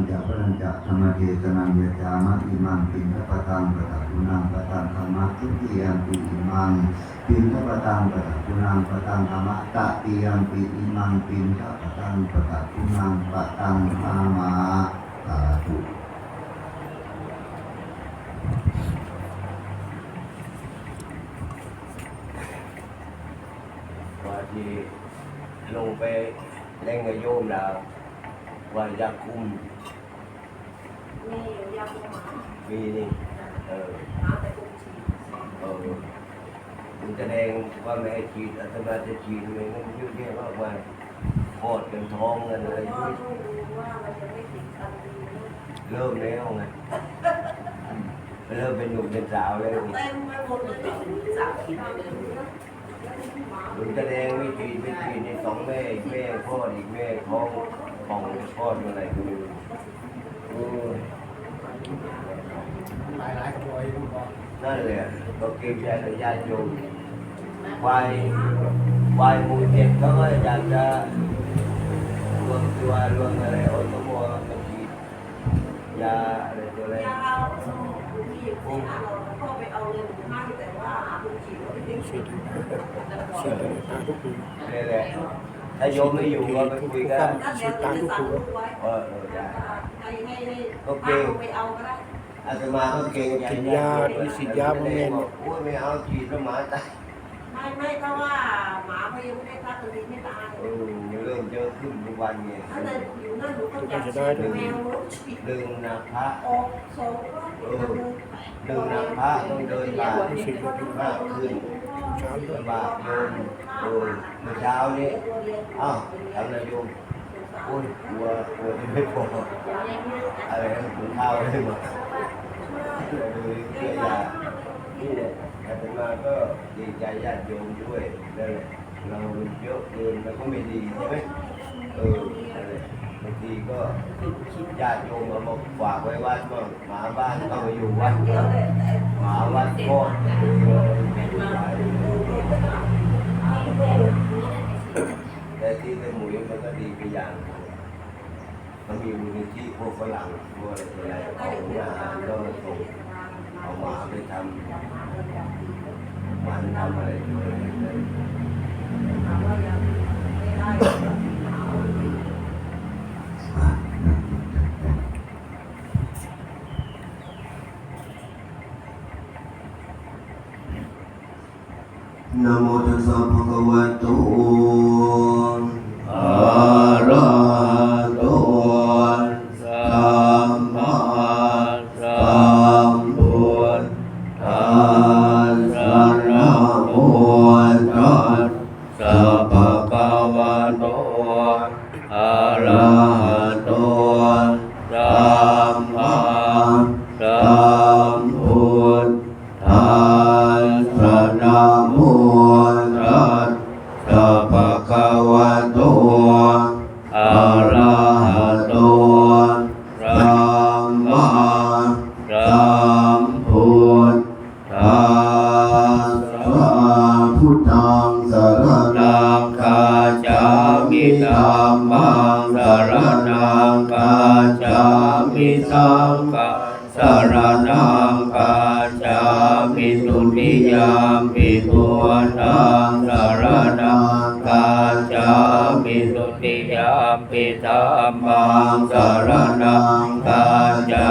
ญจพระัญจะธรรมเทศนังยจามะอิมังปินทปตังปะตะกุนังปะตังธรรมะทุติยัมปิอิมังปินทปตังปะตะกุนังปะตังธรรมะตะติยัมปิอิมังปินทปตังปะตะกุนังปะตังธรรมะสาธุว่าที่ลงไปเล่นกับโยมแล้ว ว่าอยากคุมมียาคุมหมามีนี่เออหมาแต่คุมฉีดเออมันแสดงว่าไม่ให้ฉีดอาตมาจะฉีดมันเยอะแยะมากมายพอดกันท้องกันอะไรพ่อต้องดูว่ามันจะไม่ติดกันดีนะเริ่มแล้วไงเริ่มเป็นหนุ่มเป็นสาวแล้วนี่เต็มไปหมดเลยสาวที่ทำเลยนะแล้วมีหมามันแสดงไม่ฉีดไม่ฉีดในสองแม่อีกแม่พ่ออีกแม่ท้อง ของพ่อดูอะไรกูหลายหลายตัวอ้ลูกบอกนั่นแหละก็เก็บใจกับญาติโยมวายวายมูเจ็ดก็อยากจะรวมตัวรวมอะไรโอสมมาฉีดยาอะไรตัวอะไรยาเอาสี่ห้าเรพ่อไปเอาเงินให้แต่ว่าคุณฉีดเราไม่ได้ฉีดเชื่อเลยตาทุกปีนี่แหละ ถ้าโยมไม่อยู่ก็ไปคุยกันนั่นเดี๋ยวจะสั่งลูกไว้เออเออได้ให้ให้ให้พาไปเอาก็ได้อาตมาก็เก่งใจกินยามีฉีดยาบำเพ็ญโอ้ยไม่เอาฉีดแล้วหมาตายไม่ไม่เพราะว่าหมาเขายังไม่ได้ตัดตัวนี้ไม่ตายเออเริ่มเยอะขึ้นทุกวันไงถ้าเดินอยู่นั่นหนูก็อยากฉีดแมวรถฉีดดึงนาพระออกสองรอบดึงนาพระต้องเดินบาทมากขึ้นเช้าเดินบาทโยม โอ้ยเมื่อเช้านี้อ้าวทำนายโยมโอ้ยกลัวกลัวที่ไม่พออะไรนะคุณข้าวได้หมดเลยเชื่อยานี่แหละอาตมาก็ดีใจญาติโยมด้วยนั่นแหละเราเยอะเกินมันก็ไม่ดีใช่ไหมเออนั่นแหละบางทีก็ญาติโยมเอามาฝากไว้วัดบ้างหมาบ้านก็มาอยู่วัดบ้างหมาวัดก็ แต่ที่ในหมุยมันก็ดีไปอย่างมันมีมูลนิธิพวกฝรั่งพวกอะไรต่างๆเอาอาหารก็มาส่งเอาหมาไปทำมันทำอะไรด้วย นะโมตัสสะภะคะวะโตอะระโตสัมมาสัมพุทธัสสะนะโมตัสสะภะคะวะโตอะระหะโตสัมมาสัม ยามปิตุตังสารนังคาจามิตุติยามปิธัมมังสารนังคาจา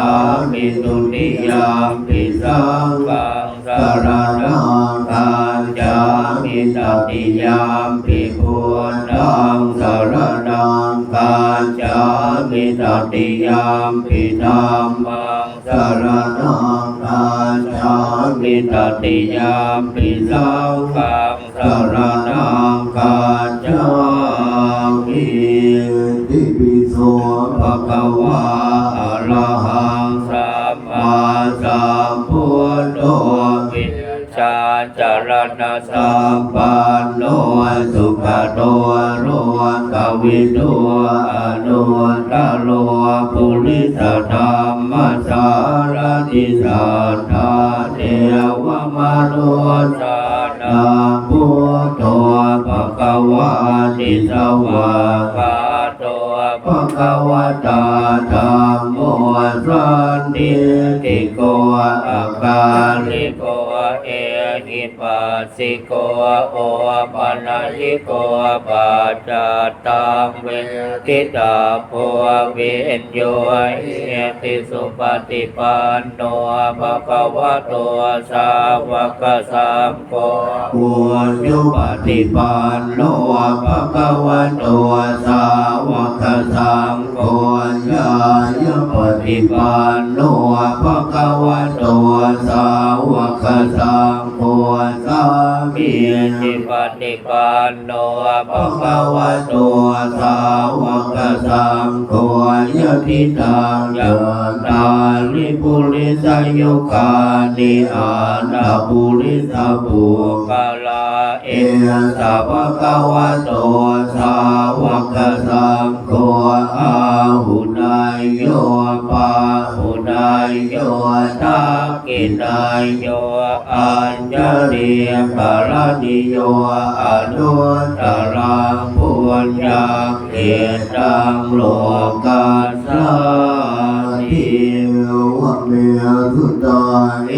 มิตุติยามปิสังฆังสารนังคาจามิตติยามปิพุทธังสารนังคาจามิตติยามปิธัมมังสารนัง คาจามิตติยามิสังฆังสารนังคาจามิติปิโสภะคะวะอะระหังสัมมาสัมพุทโธวิชาจารณะสัมปันโนสุขโตโรกวิโตอนุตตโรปุริสธรรมสา ติสัทธาเทวมนุษย์นาพุทโธภะคะวะติสวะกขาโตภะคะวะตาธรรมโมสันติโกอากาลิโกเอ หิปัสสิโกโอปัญญิโกปัจจตังเวทิตาโพเวนโยเอติสุปฏิปันโนภะคะวะโตสาวกสังโฆปุญญปฏิปันโนภะคะวะโตสาวกสังโฆญาญปฏิปันโนภะคะวะโตสาวกสัง โฆสามีจิปฏิปันโนภะคะวะโตสาวกสังโฆยะทิตังยัตตาลิปุริสโยคานิอาตาปุริสปุกาลาเอสัพพะวะโตสาวกสังโฆอาหุนายโยปาายโยทักกินายโยอัญญริกรณิโยอนุตตรังปุญญาเกตังโลกัสสาทิวะเมสุตาเอ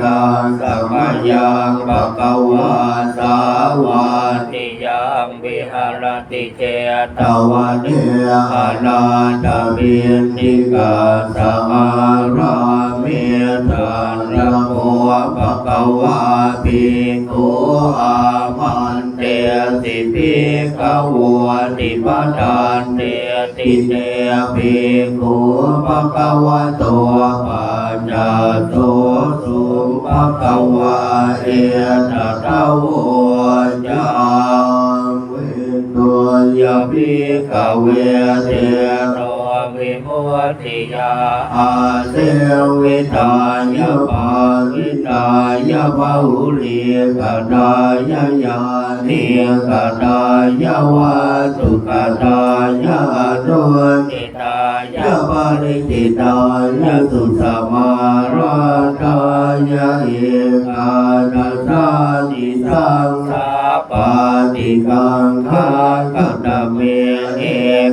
กาสัมมยังปะกวาสาวาติยั งวิหารติเจตวันเนอานาตาเบียนิกาสมารามิทานระโมปะกวาปิโกอามันเตสิปิกวติปทานเตติเตปิโกปะกวะโตปัญญาโตสุภะคะวะเอตตะโวจา ตัวยาภิกเวเทโรวิมุตติยาอาเสวิตายาภาวิตายาภาหุลิกตายาญาณิกตายาวาตุกตายาโนติตายาปาริจิตายาสุสมาราตายาเอกาทัสสานิสังสา ปาติกังคากัตเมเอ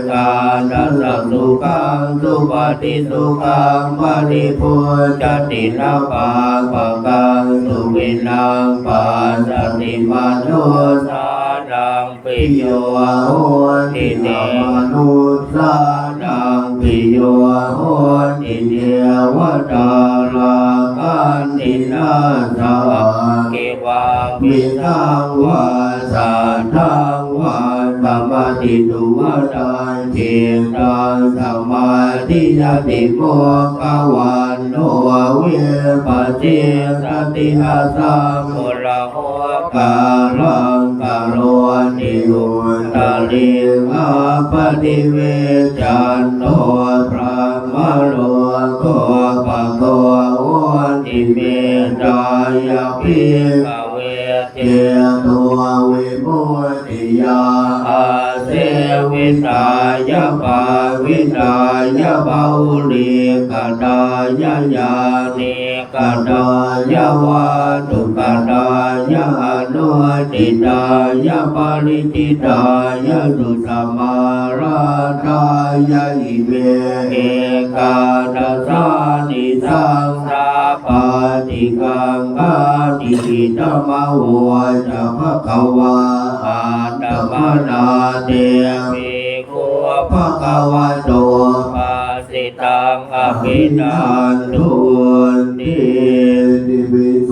กาทัสสุขังสุปฏิสุขังปฏิพุจตินาปาปะกังสุวินังปัสสติมาโนสานังปิโยโหติเตมนุสานังปิโยโหติเทวตารากันตินาสา วาปิทังวาสาทังวาธรรมติตุวตาเจตังสมาธิยติโมกวันโนเวปเจตติอาสัมโมระโหกาลังกาโรติอุตาลิอาปฏิเวจันโตพระมโลโกปะโกโอติเมตายาภิายาปาริจิตายาสุสมาราตายาอิเมเอกาทัสานิสังสาปาติกังกาติกิตมะโวจะภะคะวาอาตมนาเตมิโกภะคะวะโตปัสสิตังอภินันทุนติติวิโส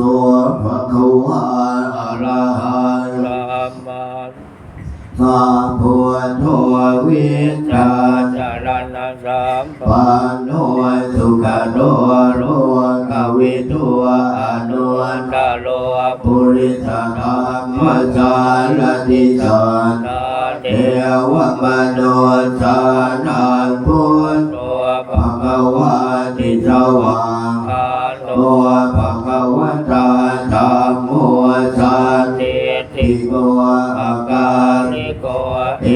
ภะคะวะอะระหัง สัมาสัมพุทโธวิชาจารณะสัมปันโนสุขโตโรกวิทุอนุตตโลปุริสธรรมจารติจานเทวมโนสานังพุทโตภะควะติสวาภาโตตัวภะคะว เอ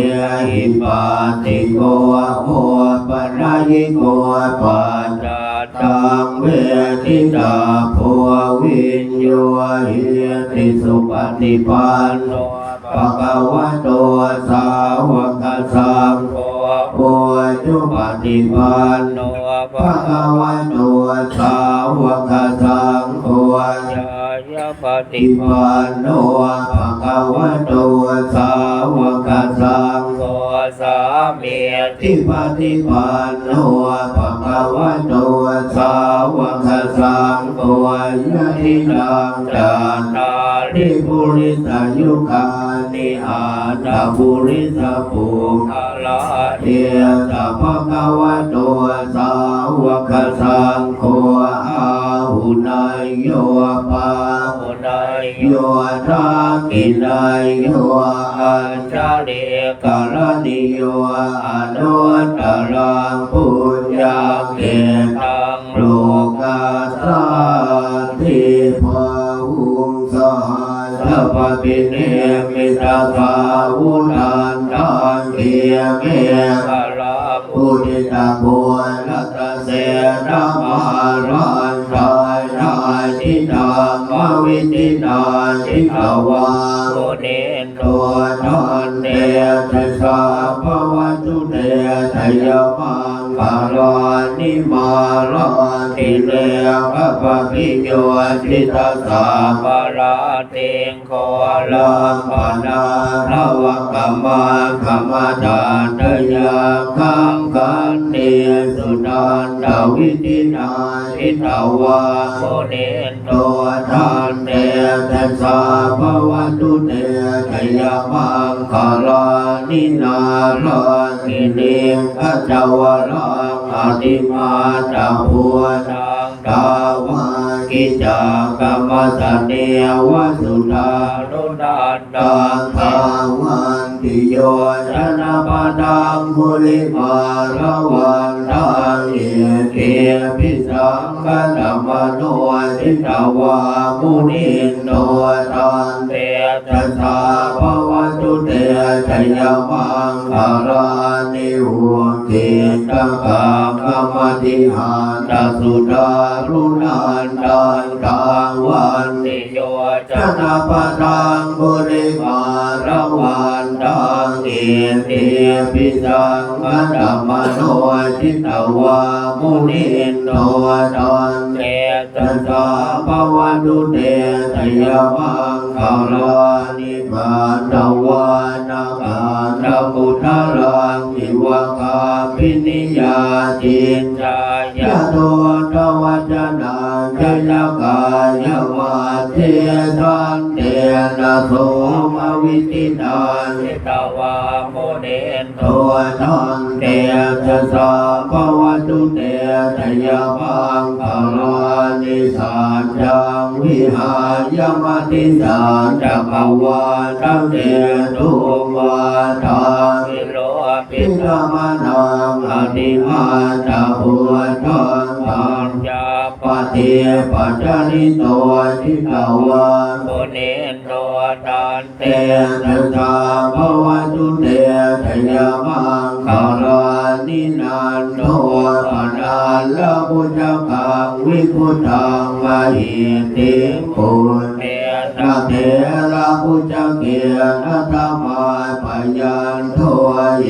หิปัสสิโกโอปัญญิโกปัจจตังเวทิตาโพวิญโยหิติสุปฏิปันโนโนภะคะวะโตสาวกสังโฆโฆโอจุปฏิปันโนภะคะวะโตสาวก ปฏิปันโนภะคะวะโตสาวกสังโฆสามีทิปฏิปันโนภะคะวะโตสาวกสังโฆยะทินังจานาริปุริสายุคานิอาตาปุริสปุคลาเทียสัพพะวะโตสา ทากินายโยอัญชาเดกาลนิโยอนุตตรังปุญญาเกตังโลกาสาธิภาหุงสหัสัพพปิเนมิตาสาวุนันตังเกียเมฆลาปุติตาโพนัตเสนา ทิตาวาโมเนตัวทันเดชะสาภวตุเดชยมั คารานิมาราติเลภะปะพิโยทิตาสาภราเตงโคลาปนาลวะกมมาขมาดาตยาคังกันเนสุนันดาวิตินาทิตาวาโมเนโตทานเตทัสสะภวตุเตชยามังคารานินารา คิเนกัจจวรังอติมาตาภูนังกาวากิจากรรมสเนวสุธานุนันตังทาวันติโยชนะปาดังมุลิมาระวันตังเยเกพิสังกัตมโนทิตาวามุนินโนตันเตจัสสาภว เตชัยมังคารานิหุเกตังกากรรมติหานตสุดารุนันตันตังวันติโยชนะปะทังบุริมารวันตังเอเตปิสังกัตมโนทิตวามุนินโนตันเตจัสสาภวตุเตชัยมังคารานิพานตวานาคาตะพุทธรังอิวะคาปินิยาจินจายะโตตวัจนาจยกายวัเทสัน นะโสมวิติตานิตวาโมเนนโททันเตจะสาภวตุเตชยมังคารานิสัจจังวิหายมติสาจักรวาทังเตตุวาทาวิโรปิตมนังอติมาตาหัวทังทันยา ปฏิปัจจานิโตทิตาวาโมเนนโตตันเตนะสาภวตุเตชยามังคารานินันโตปนาลพุจกังวิพุตังมหิติปุเต นะเทระพุจเกนะธรรมายปยันโทเย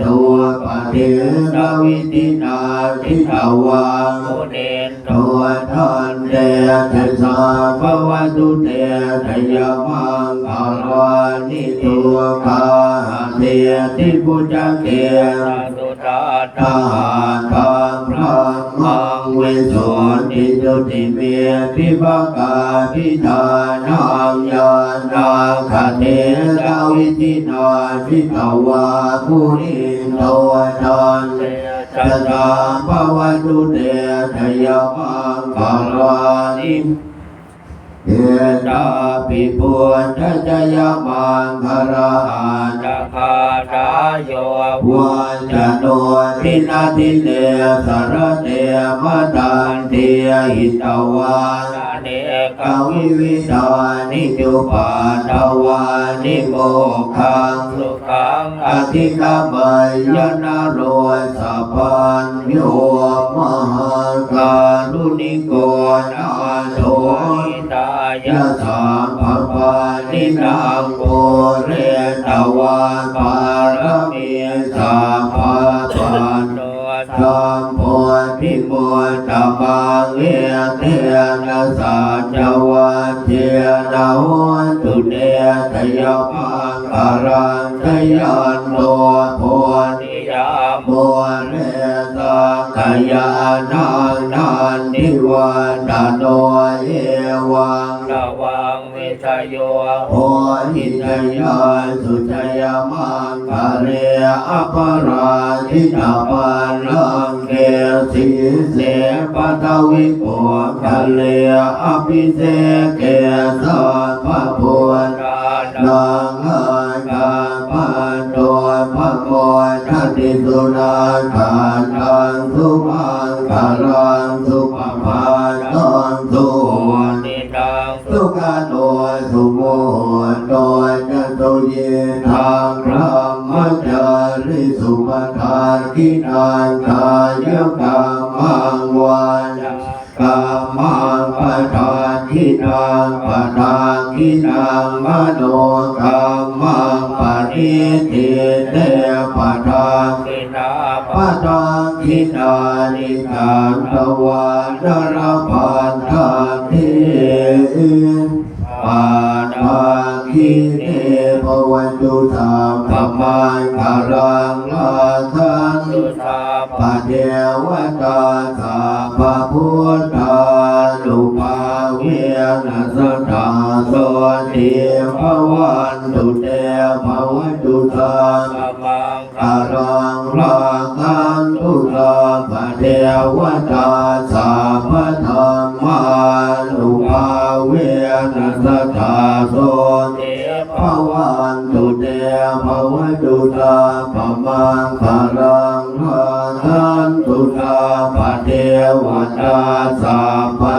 ตัวปฏิรวิตินาทิตาวาโมเนนโตทันเตทัสสะภวตุเตชยมังคารานิตัวคาเทติพุจเกนะสุตาทหารพังพระ มังเวสนติจุติเมพิภกาพิธานังยานาคเทราวิตินาพิตวาภูรินโตทันเตจัตตาภวตุเตทยมังคารานิ เอตาปิปุจจยมังคาราจักาดาโยวันจโนทินาทิเตสารเตมตันเทียหิตวาเนกวิวิตานิจุปาตวานิโมขังสุขังอธิกามยนาโรสัพพัญโยมหาการุณิโกนาโทายะถาภะปานิรังโพเรตวาปารมีสาภาปันธรมโพธิโมตมังเอเทนะสัจวัเทนะโหตุเนทยมังกรังทยันโตโพนิยาโมเร ยานังนันทิวันตโนเยวังระวังวิทยโยโพหิตยาสุจยามังคะเรอปราทิตาปันลังเกสีเสปตวิโกคะเลอภิเสเกสัพพะพุทธานังอากาปันโตภะโมทัตติสุนาคา เยทางพระมจาริสุปทานกินันทายกามังวันกามังปทานทินังปทานทินังมโนกามังปณิทิเตปทานทินาปทานทินานิการตวานรพันธาเทิ ปานาคิเนภวันตุสามปมังคารังลาทันตุสาปะเทวตาสาปะพุทธานุภาเวนัสตาโสติภวันตุเตภวันตุสาปมังคารังลาทันตุสาปะเทวตาส ตุตาปะมังปะรังหาทันตุตาปะเทวตาสาปะ